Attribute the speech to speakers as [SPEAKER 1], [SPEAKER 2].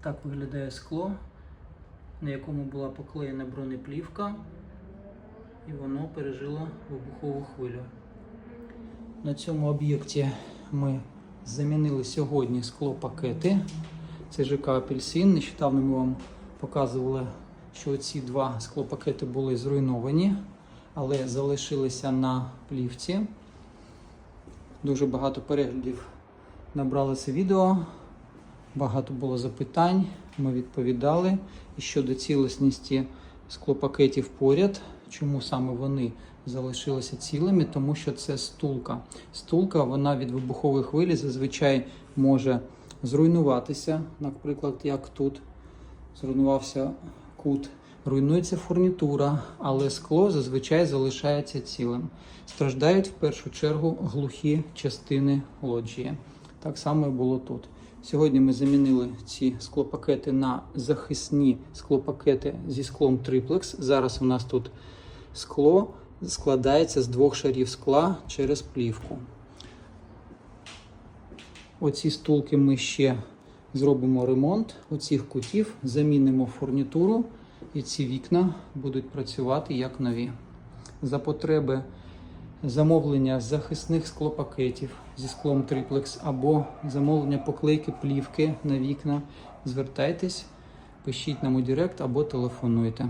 [SPEAKER 1] Так виглядає скло, на якому була поклеєна бронеплівка, і воно пережило вибухову хвилю. На цьому об'єкті ми замінили сьогодні склопакети. Це ЖК Апельсин. Нещодавно ми вам показували, що ці два склопакети були зруйновані, але залишилися на плівці. Дуже багато переглядів набрали це відео. Багато було запитань, ми відповідали. І щодо цілісності склопакетів поряд, чому саме вони залишилися цілими, тому що це стулка. Стулка вона від вибухової хвилі зазвичай може зруйнуватися, наприклад, як тут зруйнувався кут. Руйнується фурнітура, але скло зазвичай залишається цілим. Страждають в першу чергу глухі частини лоджії. Так само і було тут. Сьогодні ми замінили ці склопакети на захисні склопакети зі склом триплекс. Зараз у нас тут скло складається з двох шарів скла через плівку. Оці стулки ми ще зробимо ремонт оцих кутів, замінимо фурнітуру, і ці вікна будуть працювати як нові. За потреби замовлення захисних склопакетів зі склом триплекс або замовлення поклейки плівки на вікна, звертайтесь, пишіть нам у Директ або телефонуйте.